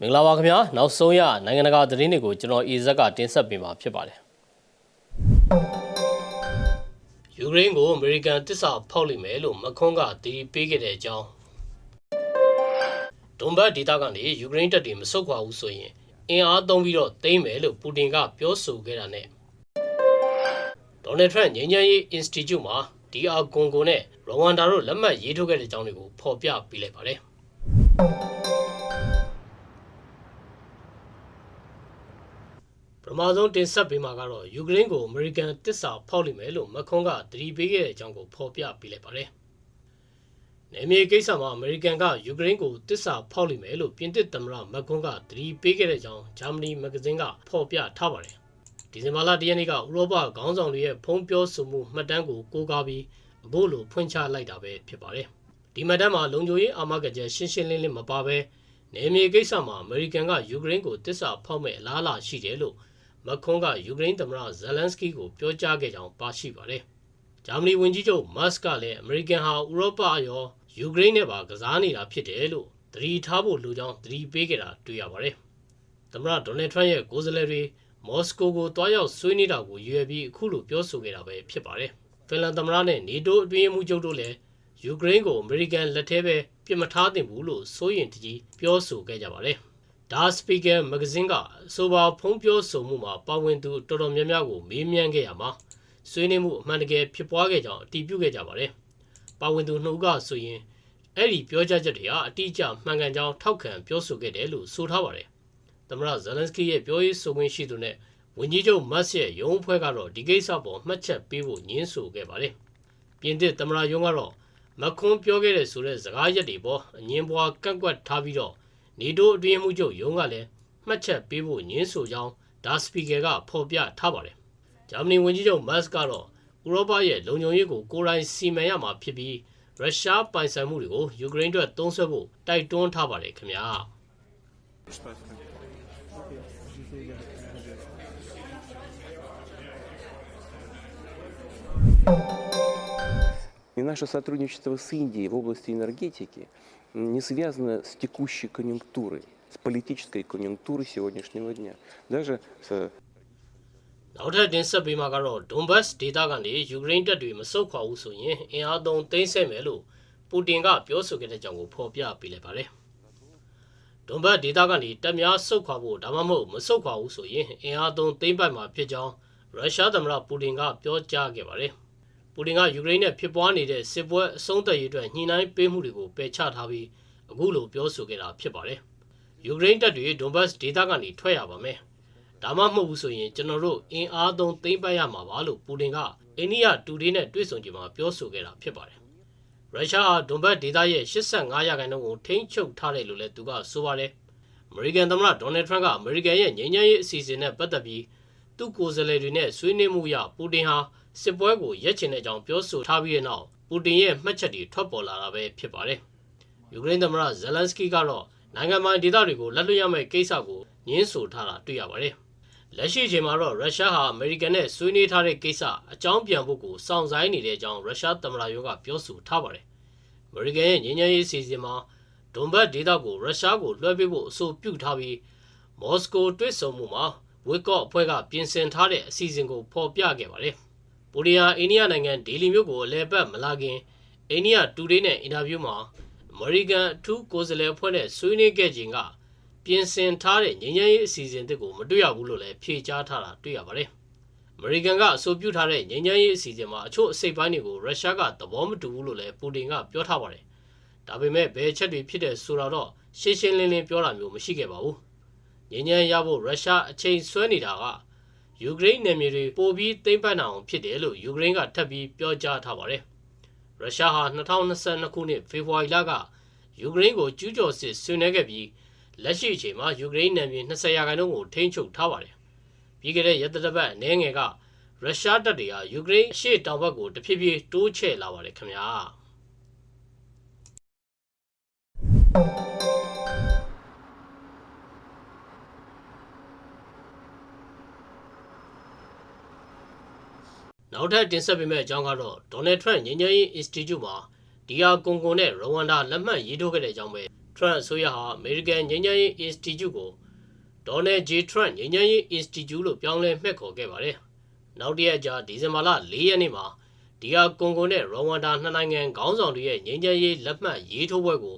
မင်္ဂလာပါခင်ဗျာနောက်ဆုံးရနိုင်ငံတကာသတင်းတွေကိုကျွန်တော်အေဇက်ကတင်ဆက်ပေးမှာဖြစ်ပါတယ်ယူကရိန်းကိုအမေရိကန်တစ္ဆာဖောက်လိမ့်မယ်လို့မခွန်းကတီးပေးခဲ့တဲ့အကြောင်းဒွန်ဘတ်ဒေသကနေယူကရိန်းတပ်တွေမဆုတ်ခွာဘူးဆိုရင်အင်အားသုံးပြီးတော့သိမ်းမယ်လို့ပူတင်ကပြောဆိုခဲ့တာနဲ့ဒေါ်နယ်ထရန့်ငြိမ်းချမ်းရေး Institute မှာဒီအာကွန်ကိုနဲ့ရဝမ်ဒါတို့လက်မှတ်ရေးထိုးခဲ့တဲ့အကြောင်းတွေကိုဖော်ပြပေးလိုက်ပါတယ် မဆုံးတင်ဆက်ပေးမှာကတော့ယူကရိန်းကိုအမေရိကန်တစ္ဆာဖောက်လိမ့်မယ်လို့မခွန်းကသတိပေးခဲ့တဲ့အကြောင်းကိုဖော်ပြပေးလိုက်ပါတယ်။နယ်မြေကိစ္စမှာအမေရိကန်ကယူကရိန်းကိုတစ္ဆာဖောက်လိမ့်မယ်လို့ပြင်သစ်သမ္မတမခွန်းကသတိပေးခဲ့တဲ့အကြောင်းဂျာမနီမဂ္ဂဇင်းကဖော်ပြထားပါတယ်။ဒီဇင်ဘာလ၁ရက်နေ့ကဥရောပခေါင်းဆောင်တွေရဲ့ဖုံးပြောဆိုမှုမှတ်တမ်းကိုကိုးကားပြီးအဖို့လိုဖွင့်ချလိုက်တာပဲဖြစ်ပါတယ်။ဒီမှတ်တမ်းမှာလုံခြုံရေးအာမခံချက်ရှင်းရှင်းလင်းလင်းမပါဘဲနယ်မြေကိစ္စမှာအမေရိကန်ကယူကရိန်းကိုတစ္ဆာဖောက်မဲ့အလားအလာရှိတယ်လို့ မခွန်းကယူကရိန်းသမ္မတဇယ်လန်စကီကိုပြောကြားခဲ့ကြောင်းပါရှိပါတယ်။ဂျာမနီဝန်ကြီးချုပ်မတ်စ်ကလည်းအမေရိကန်ဟာဥရောပရောယူကရိန်းနဲ့ပါကစားနေတာဖြစ်တယ်လို့သတိထားဖို့လိုကြောင်းသတိပေးခဲ့တာတွေ့ရပါတယ်။သမ္မတဒေါ်နယ်ထရန့်ရဲ့ကိုယ်စားလှယ်တွေမော်စကိုကိုတွားရောက်ဆွေးနွေးတာကိုရွေပြီးအခုလိုပြောဆိုခဲ့တာပဲဖြစ်ပါတယ်။ဖင်လန်သမ္မတနဲ့နေတိုးအတွင်းရေးမှူးချုပ်တို့လည်းယူကရိန်းကိုအမေရိကန်လက်ထဲပဲပြစ်မထားသင့်ဘူးလို့စိုးရင်တကြီးပြောဆိုခဲ့ကြပါတယ်။ ဒါစပီကာမဂ္ဂဇင်းကအဆိုပါဖုံးပြောဆိုမှုမှာပါဝင်သူတော်တော်များများကိုမေးမြန်းခဲ့ရမှာဆွေးနွေးမှုအမှန်တကယ်ဖြစ်ပွားခဲ့ကြောင်းအတည်ပြုခဲ့ကြပါတယ်။ပါဝင်သူနှုတ်ကဆိုရင်အဲ့ဒီပြောကြားချက်တွေဟာအတိအကျမှန်ကန်ကြောင်းထောက်ခံပြောဆိုခဲ့တယ်လို့ဆိုထားပါတယ်။သမ္မတဇယ်လန်စကီရဲ့ပြောရေးဆိုခွင့်ရှိသူနဲ့ဝန်ကြီးချုပ်မတ်စ်ရဲ့ရုံးအဖွဲ့ကတော့ဒီကိစ္စပေါ်မှတ်ချက်ပေးဖို့ညင်းဆိုခဲ့ပါတယ်။ပြင်သစ်သမ္မတရုံးကတော့မခွန်းပြောခဲ့တဲ့ဆိုတဲ့စကားရက်တွေပေါ်အငင်းပွားကန့်ကွက်ထားပြီးတော့ နေတိုးအတွင်းမှုချုပ်ရုံးကလည်းမှတ်ချက်ပေးဖို့ညင်းဆိုကြောင်းဒါစပီကာကဖော်ပြထားပါတယ်။ဂျာမနီဝန်ကြီးချုပ်မတ်စ်ကတော့ဥရောပရဲ့လုံခြုံရေးကိုကိုယ်တိုင်စီမံရမှာဖြစ်ပြီးရုရှားပိုင်ဆိုင်မှုတွေကိုယူကရိန်းအတွက်သုံးစွဲဖို့တိုက်တွန်းထားပါတယ်ခင်ဗျာ။ И наше сотрудничество с Индией в области энергетики не связано с текущей конъюнктурой, с политической конъюнктурой сегодняшнего дня. Даже с နောက်ထပ်တင်ဆက်ပေးမှာကတော့ဒွန်ဘတ်စ်ဒေသကနေယူကရိန်းတပ်တွေမဆုတ်ခွာဘူးဆိုရင်အင်အားသုံးသိမ်းဆည်းမယ်လို့ပူတင်ကပြောဆိုခဲ့တဲ့အကြောင်းကိုဖော်ပြပေးလိုက်ပါတယ်။ဒွန်ဘတ်ဒေသကနေတပ်များဆုတ်ခွာဖို့ဒါမှမဟုတ်မဆုတ်ခွာဘူးဆိုရင်အင်အားသုံးသိမ်းပိုက်မှာဖြစ်ကြောင်းရုရှားသမ္မတပူတင်ကပြောကြားခဲ့ပါတယ်။ ပူတင်ကယူကရိန်းနဲ့ဖြစ်ပွားနေတဲ့စစ်ပွဲအဆုံးသတ်ရေးအတွက်ညှိနှိုင်းပေးမှုတွေကိုပယ်ချထားပြီးအခုလိုပြောဆိုခဲ့တာဖြစ်ပါတယ်။ယူကရိန်းတပ်တွေဒွန်ဘတ်စ်ဒေသကနေထွက်ရပါမယ်။ဒါမှမဟုတ်ဘူးဆိုရင်ကျွန်တော်တို့အင်အားသုံးသိမ်းပိုက်ရမှာပါလို့ပူတင်ကအိန္ဒိယတူဒေးနဲ့တွေ့ဆုံကြမှာပြောဆိုခဲ့တာဖြစ်ပါတယ်။ရုရှားဟာဒွန်ဘတ်ဒေသရဲ့85ရာခိုင်နှုန်းကိုထိန်းချုပ်ထားတယ်လို့လည်းသူကဆိုပါတယ်။အမေရိကန်သမ္မတဒေါ်နယ်ထရန့်ကအမေရိကန်ရဲ့ငြိမ်းချမ်းရေးအစီအစဉ်နဲ့ပတ်သက်ပြီးသူ့ကိုယ်စားလှယ်တွေနဲ့ဆွေးနွေးမှုရပူတင်ဟာ စစ်ပွဲကိုရက်ချင်တဲ့အကြောင်းပြောဆိုထားပြီးတဲ့နောက်ပူတင်ရဲ့မှတ်ချက်တွေထွက်ပေါ်လာတာပဲဖြစ်ပါတယ်။ယူကရိန်းသမ္မတဇယ်လန်စကီကတော့နိုင်ငံပိုင်ဒေသတွေကိုလက်လွတ်ရမယ့်ကိစ္စကိုညှင်းဆိုထားတာတွေ့ရပါတယ်။လက်ရှိအချိန်မှာတော့ရုရှားဟာအမေရိကန်နဲ့ဆွေးနွေးထားတဲ့ကိစ္စအကြောင်းပြန်ဖို့ကိုစောင့်ဆိုင်းနေတဲ့အကြောင်းရုရှားသမ္မတရုံးကပြောဆိုထားပါတယ်။အမေရိကန်ရဲ့ငြိမ်းချမ်းရေးစီစဉ်မှာဒွန်ဘတ်ဒေသကိုရုရှားကိုလွှဲပေးဖို့အဆိုပြုထားပြီးမော်စကိုတွေ့ဆုံမှုမှာဝစ်ကော့အဖွဲ့ကပြင်ဆင်ထားတဲ့အစီအစဉ်ကိုဖော်ပြခဲ့ပါတယ်။ ပူလီယာအိန္ဒိယနိုင်ငံဒေလီမြို့ကိုအလဲပတ်မလာခင်အိန္ဒိယတူဒေးနဲ့အင်တာဗျူးမှာအမေရိကန်အထူးကိုယ်စားလှယ်အဖွဲ့နဲ့ဆွေးနွေးခဲ့ခြင်းကပြင်ဆင်ထားတဲ့ငြိမ်းချမ်းရေးအစီအစဉ်တစ်ကိုမတွေ့ရဘူးလို့လည်းဖြေကြားထားတာတွေ့ရပါတယ်။အမေရိကန်ကအဆိုပြုထားတဲ့ငြိမ်းချမ်းရေးအစီအစဉ်မှာအချို့အစိတ်ပိုင်းတွေကိုရုရှားကသဘောမတူဘူးလို့လည်းပူတင်ကပြောထားပါတယ်။ဒါပေမဲ့ဘယ်ချက်တွေဖြစ်တဲ့ဆိုတာတော့ရှင်းရှင်းလင်းလင်းပြောတာမျိုးမရှိခဲ့ပါဘူး။ငြိမ်းချမ်းရဖို့ရုရှားအချိန်ဆွဲနေတာက ယူကရိန်းနယ်မြေတွေပိုပြီးသိမ်းပိုက်နိုင်အောင်ဖြစ်တယ်လို့ယူကရိန်းကထပ်ပြီးပြောကြားထားပါတယ်။ရုရှားဟာ2022ခုနှစ်ဖေဖော်ဝါရီလကယူကရိန်းကိုကျူးကျော်စစ်ဆင်နွှဲခဲ့ပြီးလက်ရှိအချိန်မှာယူကရိန်းနယ်မြေ20ရာခိုင်နှုန်းကိုထိန်းချုပ်ထားပါတယ်။ပြီးခဲ့တဲ့ရက်သတ္တပတ်အနေငယ်ကရုရှားတပ်တွေဟာယူကရိန်းအရှေ့တောင်ဘက်ကိုတဖြည်းဖြည်းတိုးချဲ့လာပါတယ်ခင်ဗျာ နောက်ထပ်တင်ဆက်ပေးမယ့်အကြောင်းကတော့ဒေါ်နယ်ထရန့်ငြိမ်းချမ်းရေး Institute မှာဒီယာကွန်ကွန်နဲ့ရဝမ်ဒါလက်မှတ်ရေးထိုးခဲ့တဲ့အကြောင်းပဲ Trump အစိုးရဟာ American ငြိမ်းချမ်းရေး Institute ကို Donald J. Trump ငြိမ်းချမ်းရေး Institute လို့ပြောင်းလဲမှတ်ခေါ်ခဲ့ပါတယ်။နောက်တစ်ရက်ကြာဒီဇင်ဘာလ၄ရက်နေ့မှာဒီဟာကွန်ဂိုနဲ့ရဝမ်ဒါနှစ်နိုင်ငံခေါင်းဆောင်တွေရဲ့ငြိမ်းချမ်းရေးလက်မှတ်ရေးထိုးပွဲကို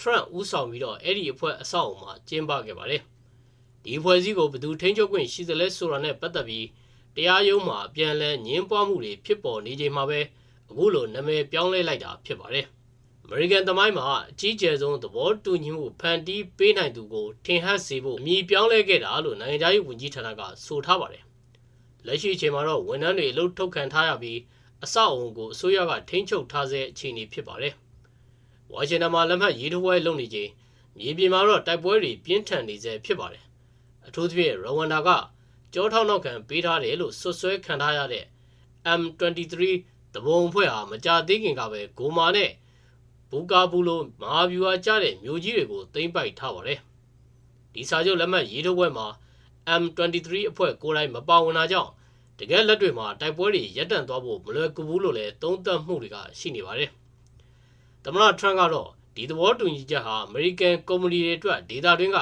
Trump ဦးဆောင်ပြီးတော့အဲ့ဒီအဖွဲ့အဆောက်အအုံမှာကျင်းပခဲ့ပါတယ်။ဒီအဖွဲ့အစည်းကိုဘယ်သူထိန်းချုပ်ခွင့်ရှိသလဲဆိုတာနဲ့ပတ်သက်ပြီး တရားရုံးမှာအပြန်အလှန်ညှင်းပွားမှုတွေဖြစ်ပေါ်နေချိန်မှာပဲအခုလိုနာမည်ပြောင်းလဲလိုက်တာဖြစ်ပါတယ်။ American သမိုင်းမှာအကြီးကျယ်ဆုံးသဘောတူညီမှုဖန်တီးပေးနိုင်သူကိုထင်ဟပ်စေဖို့အမည်ပြောင်းလဲခဲ့တာလို့နိုင်ငံခြားရေးဝန်ကြီးဌာနကဆိုထားပါတယ်။လက်ရှိအချိန်မှာတော့ဝန်ထမ်းတွေအလုပ်ထုတ်ခံထားရပြီးအဆောက်အုံကိုအစိုးရကထိန်းချုပ်ထားဆဲအခြေအနေဖြစ်ပါတယ်။ဝါရှင်တန်မှာလက်မှတ်ရေးထိုးပွဲလုပ်နေချိန်မြေပြင်မှာတော့တိုက်ပွဲတွေပြင်းထန်နေဆဲဖြစ်ပါတယ်။အထူးသဖြင့်ရဝမ်ဒါက ကြောထောက်နောက်ခံပေးထားတယ်လို့ဆွဆွဲခံထားရတဲ့ M23 တဘုံအဖွဲ့ဟာမကြသေးခင်ကပဲဂိုမာနဲ့ဘူကာဘူးလိုမဟာဗျူဟာကျတဲ့မြို့ကြီးတွေကိုသိမ်းပိုက်ထားပါတယ်။ဒီစာချုပ်လက်မှတ်ရေးထိုးပွဲမှာ M23 အဖွဲ့ကိုယ်တိုင်မပါဝင်တာကြောင့်တကယ်လက်တွေမှာတိုက်ပွဲတွေရပ်တန့်သွားဖို့မလွယ်ကူဘူးလို့လည်းသုံးသပ်မှုတွေကရှိနေပါတယ်။သမ္မတထရန့်ကတော့ဒီသဘောတူညီချက်ဟာအမေရိကန်ကုမ္ပဏီတွေအတွက်ဒေတာတွင်းက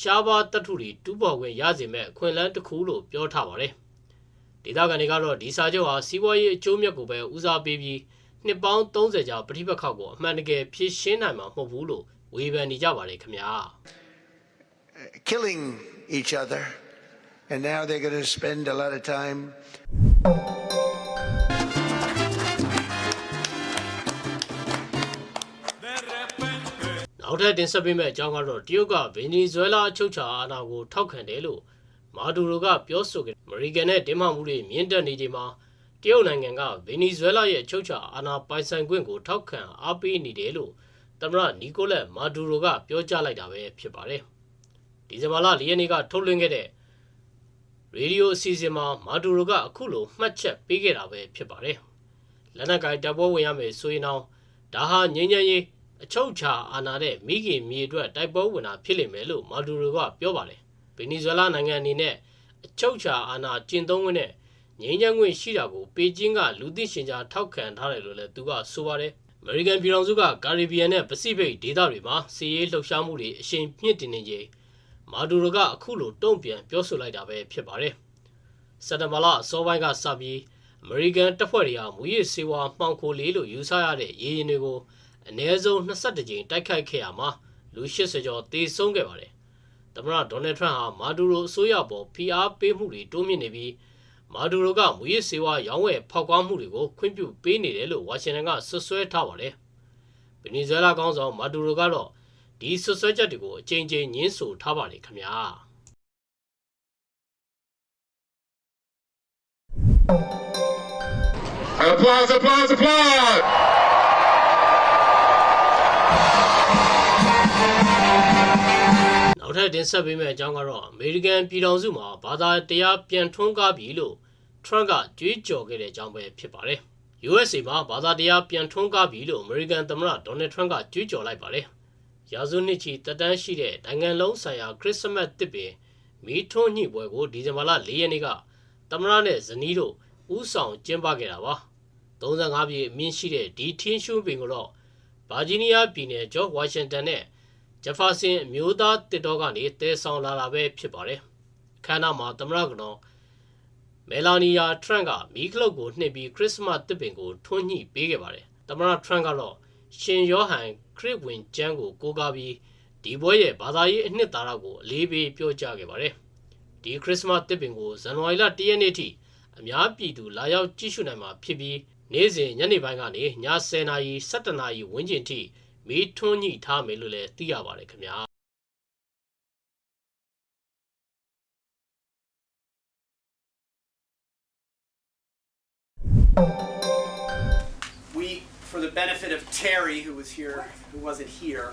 ရှားပါးတပ်ထုတွေတူးပေါ်ခွင့်ရစေမဲ့အခွင့်အလမ်းတစ်ခုလို့ပြောထားပါတယ်။ဒေတာကန်တွေကတော့ဒီစာချုပ်ဟာစီးပွားရေးအကျိုးမြတ်ကိုပဲဦးစားပေးပြီးနှစ်ပေါင်း30ကြာပဋိပက္ခကိုအမှန်တကယ်ဖြေရှင်းနိုင်မှာမဟုတ်ဘူးလို့ဝေဖန်နေကြပါတယ်ခင်ဗျာ killing each other. And now they're going to spend a lot of time နောက်ထပ်တင်ဆက်ပေးမယ့်အကြောင်းကတော့တရုတ်ကဗင်နီဇွဲလားအချုပ်ချာအာဏာကိုထောက်ခံတယ်လို့မာဒူရိုကပြောဆိုခဲ့အမေရိကန်နဲ့တင်းမာမှုတွေမြင့်တက်နေချိန်မှာတရုတ်နိုင်ငံကဗင်နီဇွဲလားရဲ့အချုပ်ချာအာဏာပိုင်ဆိုင်ခွင့်ကိုထောက်ခံအားပေးနေတယ်လို့သမ္မတနီကိုလက်မာဒူရိုကပြောကြားလိုက်တာပဲဖြစ်ပါတယ်ဒီဇင်ဘာလ၄ရက်နေ့ကထုတ်လွှင့်ခဲ့တဲ့ရေဒီယိုအစီအစဉ်မှာမာဒူရိုကအခုလိုမှတ်ချက်ပေးခဲ့တာပဲဖြစ်ပါတယ်လက်နက်ကိုင်တပ်ပွဲဝင်ရမယ်ဆိုရင်တော့ဒါဟာငြိမ်းချမ်းရေး အချုပ်ချာအာဏာတဲ့မိခင်မြေအတွက်တိုက်ပွဲဝင်တာဖြစ်လိမ့်မယ်လို့မာဒူရိုကပြောပါတယ်။ဗင်နီဇွဲလားနိုင်ငံအနေနဲ့အချုပ်ချာအာဏာကျင့်သုံးခွင့်နဲ့ငြိမ်းချမ်းခွင့်ရှိတာကိုပေကျင်းကလူသိရှင်ကြားထောက်ခံထားတယ်လို့လည်းသူကဆိုပါတယ်။ American ပြည်ထောင်စုကကာရီဘီယံနဲ့ပစိဖိတ်ဒေသတွေမှာစီးရေးလှုပ်ရှားမှုတွေအရှိန်မြင့်တင်နေချိန်မာဒူရိုကအခုလိုတုံ့ပြန်ပြောဆိုလိုက်တာပဲဖြစ်ပါတယ်။စက်တဘာလအစောပိုင်းကစပြီး American တပ်ဖွဲ့တွေဟာမူရစ်စေဝါမှောင်ခိုလေးလို့ယူဆရတဲ့ရေရင်တွေကို အနည်းဆုံး22ကြိမ်တိုက်ခိုက်ခဲ့ရမှာလူ80ကျော်သေဆုံးခဲ့ပါတယ်။သမ္မတဒေါ်နယ်ထရန့်ဟာမာဒူရိုအစိုးရပေါ်ဖိအားပေးမှုတွေတိုးမြင့်နေပြီးမာဒူရိုကမူရစ်စေဝါရောင်းဝယ်ဖောက်ကားမှုတွေကိုခွင့်ပြုပေးနေတယ်လို့ဝါရှင်တန်ကဆွဆွဲထားပါတယ်။ဗင်နီဇွဲလားကောင်းဆောင်မာဒူရိုကတော့ဒီဆွဆွဲချက်တွေကိုအကြိမ်ကြိမ်ညှင်းဆိုထားပါတယ်ခင်ဗျာ။ Applause, applause, applause! နောက်ထပ်တင်ဆက်ပေးမယ့်အကြောင်းကတော့အမေရိကန်ပြည်ထောင်စုမှာဘာသာတရားပြန်ထွန်းကားပြီလို့ Trump ကကြွေးကြော်ခဲ့တဲ့အကြောင်းပဲဖြစ်ပါတယ်။ USA မှာဘာသာတရားပြန်ထွန်းကားပြီလို့ American သမ္မတ Donald Trump ကကြွေးကြော်လိုက်ပါတယ်။ရာစုနှစ်ချီတက်တန်းရှိတဲ့နိုင်ငံလုံးဆိုင်ရာခရစ်စမတ်တစ်ပင်မီးထွန်းညှိပွဲကိုဒီဇင်ဘာလ၄ရက်နေ့ကသမ္မတနဲ့ဇနီးတို့ဦးဆောင်ကျင်းပခဲ့တာပါ။35ပြည်အမြင့်ရှိတဲ့ဒီထင်းရှူးပင်ကိုတော့ဗာဂျီးနီးယားပြည်နယ်ဂျော့ဝါရှင်တန်နဲ့ ဂျဖာဆင်အမျိုးသားတစ်တော်ကနေတဲဆောင်လာတာပဲဖြစ်ပါတယ်။ခန္ဓာမှာသမ္မတကတော်မယ်လာနီယာထရန့်ကမီးကလုတ်ကိုနှိပ်ပြီးခရစ်စမတ်တစ်ပင်ကိုထွန်းညှိပေးခဲ့ပါတယ်။သမ္မတထရန့်ကတော့ရှင်ယောဟန်ခရစ်ဝင်ကျမ်းကိုကိုးကားပြီးဒီပွဲရဲ့ဘာသာရေးအနှစ်သာရကိုအလေးပေးပြောကြားခဲ့ပါတယ်။ဒီခရစ်စမတ်တစ်ပင်ကိုဇန်နဝါရီလ၁ရက်နေ့ထိအများပြည်သူလာရောက်ကြည့်ရှုနိုင်မှာဖြစ်ပြီးနေ့စဉ်ညနေပိုင်းကနေည10:00နာရီ17:00နာရီဝန်းကျင်ထိ မီးထွန်းညှိထားမယ်လို့လည်းသိရပါတယ်ခင်ဗျာ we, for the benefit of Terry, who was here, who wasn't here,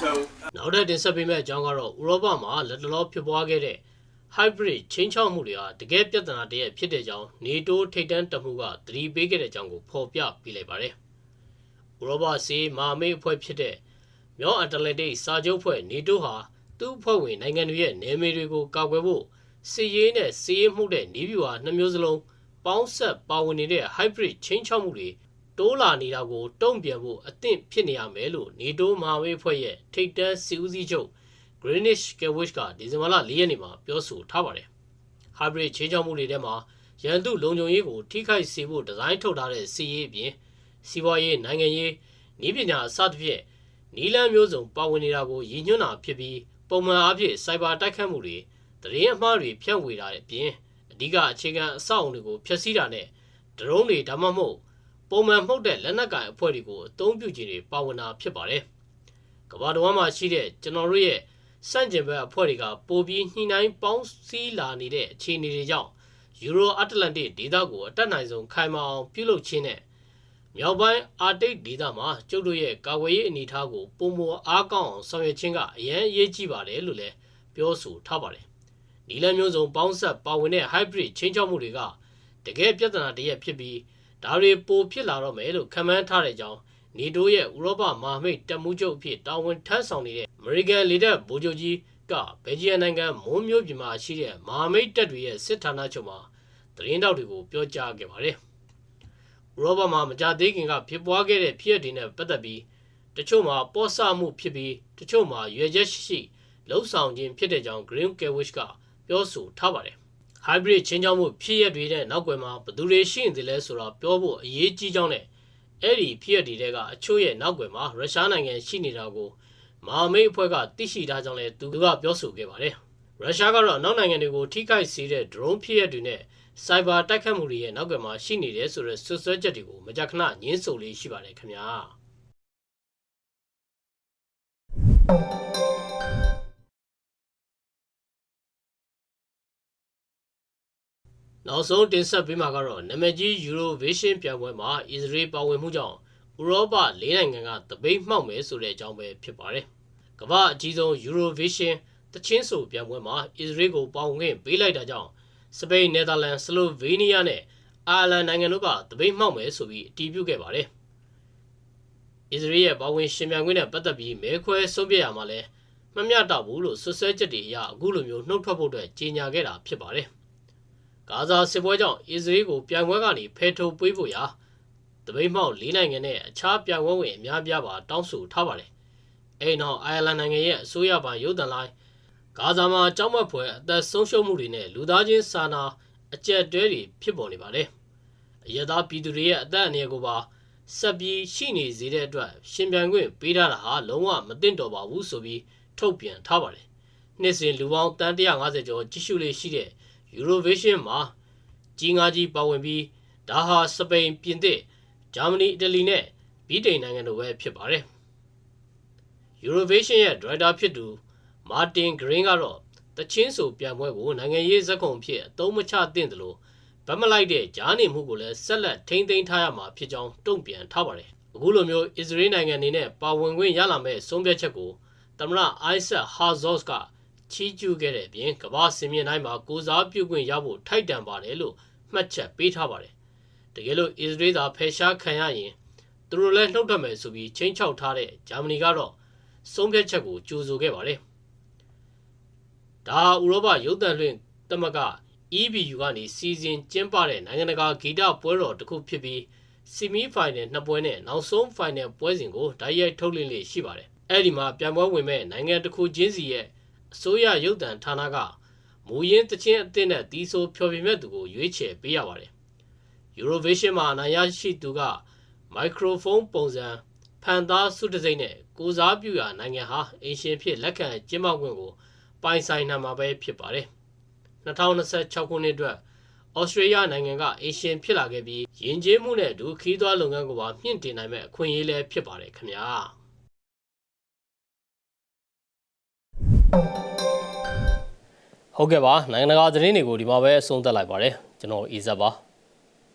so နောက်ထပ်တင်ဆက်ပေးမယ့်အကြောင်းကတော့ဥရောပမှာလက်တလောဖြစ်ပွားခဲ့တဲ့ hybrid ချင်းချောက်မှုတွေဟာတကယ်ပြဿနာတည်းဖြစ်တဲ့ကြောင်း NATO ထိပ်တန်းတမှုကသတိပေးခဲ့တဲ့အကြောင်းကိုဖော်ပြပြလိုက်ပါတယ်။ ဥရောပစီမဟာမိတ်အဖွဲ့ဖြစ်တဲ့မြောက်အတ္တလန္တိတ်စာချုပ်ဖွဲ့ NATO ဟာသူ့အဖွဲ့ဝင်နိုင်ငံတွေရဲ့နယ်မြေတွေကိုကာကွယ်ဖို့စစ်ရေးနဲ့စစ်ရေးမှုတဲ့နည်းဗျူဟာနှမျိုးစလုံးပေါင်းဆက်ပါဝင်နေတဲ့ hybrid ချင်းချောက်မှုတွေတိုးလာနေတာကိုတုံ့ပြန်ဖို့အသင့်ဖြစ်နေရမယ်လို့နေတိုးမဟာမိတ်အဖွဲ့ရဲ့ထိပ်တန်းစီဦးစီးချုပ် Greenish Kewich ကဒီဇင်ဘာလ၄ရက်နေ့မှာပြောဆိုထားပါတယ်။ hybrid ချင်းချောက်မှုတွေထဲမှာရန်သူလုံခြုံရေးကိုထိခိုက်စေဖို့ဒီဇိုင်းထုတ်ထားတဲ့စီးရေးအပြင် စီးပွားရေးနိုင်ငံရေးဤပညာအစသဖြင့်နီလန်းမျိုးစုံပါဝင်နေတာကိုရည်ညွှန်းတာဖြစ်ပြီးပုံမှန်အားဖြင့်စိုက်ဘာတိုက်ခတ်မှုတွေသတင်းအမှားတွေဖြန့်ဝေတာအပြင်အဓိကအခြေခံအဆောက်အုံတွေကိုဖျက်ဆီးတာနဲ့ဒရုန်းတွေဒါမှမဟုတ်ပုံမှန်မှုတ်တဲ့လက်နက်ကိုင်အဖွဲ့တွေကိုအသုံးပြုခြင်းတွေပါဝင်တာဖြစ်ပါတယ်။ကမ္ဘာတော်မှာရှိတဲ့ကျွန်တော်တို့ရဲ့စန့်ကျင်ဘက်အဖွဲ့တွေကပိုပြီးညှိနှိုင်းပေါင်းစည်းလာနေတဲ့အခြေအနေတွေကြောင့်ယူရိုအတ္တလန်တစ်ဒေသကိုအတက်နိုင်ဆုံးခိုင်မာအောင်ပြုလုပ်ခြင်းနဲ့ မြောက်ပိုင်းအာတိတ်ဒေသမှာကျုပ်တို့ရဲ့ကာကွယ်ရေးအနေအထားကိုပုံမအားကောင်းအောင်ဆောင်ရွက်ခြင်းကအရန်အရေးကြီးပါတယ်လို့လည်းပြောဆိုထားပါတယ်။နီလမျိုးစုံပေါင်းဆက်ပါဝင်တဲ့ hybrid ချင်းချောက်မှုတွေကတကယ်ပြဿနာတစ်ရပ်ဖြစ်ပြီးဒါတွေပိုဖြစ်လာတော့မယ်လို့ခန့်မှန်းထားတဲ့အကြောင်းနေတိုးရဲ့ဥရောပမဟာမိတ်တပ်မှုချုပ်အဖြစ်တာဝန်ထမ်းဆောင်နေတဲ့အမေရိကန်လေတပ်ဗိုလ်ချုပ်ကြီးကဘယ်ဂျီယန်နိုင်ငံမွန်းမြို့ပြည်မှာရှိတဲ့မဟာမိတ်တပ်တွေရဲ့စစ်ဌာနချုပ်မှာသတင်းတောက်တွေကိုပြောကြားခဲ့ပါတယ်။ ဥရောပမှာမကြသေးခင်ကဖြစ်ပွားခဲ့တဲ့ဖြစ်ရပ်တွေနဲ့ပတ်သက်ပြီးတချို့မှာပေါ်ဆမှုဖြစ်ပြီးတချို့မှာရွေချက်ရှိရှိလှုပ်ဆောင်ခြင်းဖြစ်တဲ့ကြောင်း Green Kewich ကပြောဆိုထားပါတယ်။ hybrid ချင်းချောင်းမှုဖြစ်ရပ်တွေတဲ့နောက်ွယ်မှာဘယ်သူတွေရှိနေသလဲဆိုတာပြောဖို့အရေးကြီးကြောင်းနဲ့အဲ့ဒီဖြစ်ရပ်တွေကအချို့ရဲ့နောက်ွယ်မှာရုရှားနိုင်ငံရှိနေတာကိုမဟာမိတ်အဖွဲ့ကသိရှိထားကြောင်းလည်းသူကပြောဆိုခဲ့ပါတယ်။ရုရှားကတော့နောက်နိုင်ငံတွေကိုထိခိုက်စေတဲ့ drone ဖြစ်ရပ်တွေနဲ့ cyber တိုက်ခတ်မှုတွေရဲ့နောက်ွယ်မှာရှိနေတယ်ဆိုတဲ့ဆွဆွဲချက်တွေကိုမကြာခဏညှင်းဆိုလေးရှိပါတယ်ခင်ဗျာ။နောက်ဆုံးတင်ဆက်ပေးမှာကတော့နာမည်ကြီး Eurovision ပြိုင်ပွဲမှာအစ္စရေးပါဝင်မှုကြောင့်ဥရောပ၄နိုင်ငံကတပိတ်မှောက်မယ်ဆိုတဲ့အကြောင်းပဲဖြစ်ပါတယ်။ကမ္ဘာအကြီးဆုံး Eurovision တချင်းဆိုပြိုင်ပွဲမှာအစ္စရေးကိုပါဝင်ခွင့်ပေးလိုက်တာကြောင့် စပိန်၊နယ်သာလန်၊ဆလိုဗေးနီးယားနဲ့အိုင်ယာလန်နိုင်ငံတို့ကတပိတ်မှောက်မယ်ဆိုပြီးအတည်ပြုခဲ့ပါတယ်။အစ္စရေးရဲ့ပါဝင်ရှင်ပြိုင်ခွင့်နဲ့ပတ်သက်ပြီးမဲခွဲဆုံးဖြတ်ရမှာလဲမမျှတဘူးလို့ဆွဆွဲချက်တွေအရအခုလိုမျိုးနှုတ်ထွက်ဖို့အတွက်ကြေညာခဲ့တာဖြစ်ပါတယ်။ဂါဇာစစ်ပွဲကြောင့်အစ္စရေးကိုပြိုင်ပွဲကနေဖယ်ထုတ်ပေးဖို့ရာတပိတ်မှောက်၄နိုင်ငံနဲ့အခြားပြိုင်ပွဲဝင်အများပြားပါတောင်းဆိုထားပါတယ်။အဲဒီနောက်အိုင်ယာလန်နိုင်ငံရဲ့အစိုးရပိုင်ရုပ်သံလိုင်း ဂါဇာမှာကြောက်မက်ဖွယ်အသက်ဆုံးရှုံးမှုတွေနဲ့လူသားချင်းစာနာအကျက်တွဲတွေဖြစ်ပေါ်နေပါတယ်။အရသာပြည်သူတွေရဲ့အသက်အန္တရာယ်ကိုပါဆက်ပြီးရှိနေစေတဲ့အတွက်ရှင်ပြိုင်ခွင့်ပေးထားတာဟာလုံးဝမသင့်တော်ပါဘူးဆိုပြီးထုတ်ပြန်ထားပါတယ်။နှစ်စဉ်လူပေါင်းတန်း150ကျော်ကြည့်ရှုလေးရှိတဲ့ Eurovision မှာကြီးငါးကြီးပါဝင်ပြီးဒါဟာစပိန်ပြင်သစ်ဂျာမနီအီတလီနဲ့ဗြိတိန်နိုင်ငံတို့ပဲဖြစ်ပါတယ်။ Eurovision ရဲ့ director ဖြစ်သူ မာတင်ဂရင်းကတော့တချင်းဆိုပြန်ပွဲကိုနိုင်ငံရေးဇက်ခုံဖြစ်အသုံးမချသင့်တယ်လို့ဗတ်မလိုက်တဲ့ဂျားနေမှုကိုလည်းဆက်လက်ထိမ့်သိမ်းထားရမှာဖြစ်ကြောင်းတုံ့ပြန်ထားပါတယ်။အခုလိုမျိုးအစ္စရေးနိုင်ငံအနေနဲ့ပါဝင်ခွင့်ရလာမဲ့ဆုံးဖြတ်ချက်ကိုသမ္မတအိုက်ဆက်ဟာဇော့စ်ကချီးကျူးခဲ့တဲ့အပြင်ကမ္ဘာစင်မြင့်တိုင်းမှာကိုစားပြုခွင့်ရဖို့ထိုက်တန်ပါတယ်လို့မှတ်ချက်ပေးထားပါတယ်။တကယ်လို့အစ္စရေးသာဖယ်ရှားခံရရင်သူတို့လည်းနှုတ်ထွက်မယ်ဆိုပြီးချင်းချောက်ထားတဲ့ဂျာမနီကတော့ဆုံးဖြတ်ချက်ကိုကြိုဆိုခဲ့ပါတယ်။ ဒါဥရောပရုပ်သံလွှင့်သမဂ္ဂ EBU ကနေစီစဉ်ကျင်းပတဲ့နိုင်ငံတကာဂီတပွဲတော်တစ်ခုဖြစ်ပြီးဆီမီဖိုင်နယ်နှစ်ပွဲနဲ့နောက်ဆုံးဖိုင်နယ်ပွဲစဉ်ကိုဓာတ်ရိုက်ထုတ်လွှင့်လေ့ရှိပါတယ်။အဲ့ဒီမှာပြန်ပွဲဝင်မဲ့နိုင်ငံတစ်ခုချင်းစီရဲ့အစိုးရရုပ်သံဌာနကမူရင်းတချင်းအသင်းနဲ့တီးဆိုးဖျော်ဖြေမဲ့သူကိုရွေးချယ်ပေးရပါတယ်။ Eurovision မှာအနိုင်ရရှိသူကမိုက်ခရိုဖုန်းပုံစံဖန်သားစုတစိမ့်နဲ့ကိုစားပြုရာနိုင်ငံဟာအင်ရှင်ဖြစ်လက်ခံကျင်းပခွင့်ကို ပိုင်ဆိုင်နိုင်မှာပဲဖြစ်ပါတယ်။2026ခုနှစ်အတွက်ဩစတြေးလျနိုင်ငံကအေရှင်ဖြစ်လာခဲ့ပြီးယဉ်ကျေးမှုနဲ့ဒုခီးသွွားလုပ်ငန်းကိုပါမြင့်တင်နိုင်မဲ့အခွင့်အရေးလည်းဖြစ်ပါတယ်ခင်ဗျာ။ဟုတ်ကဲ့ပါနိုင်ငံတကာသတင်းတွေကိုဒီမှာပဲအဆုံးသတ်လိုက်ပါတယ်ကျွန်တော်အီဇက်ပါ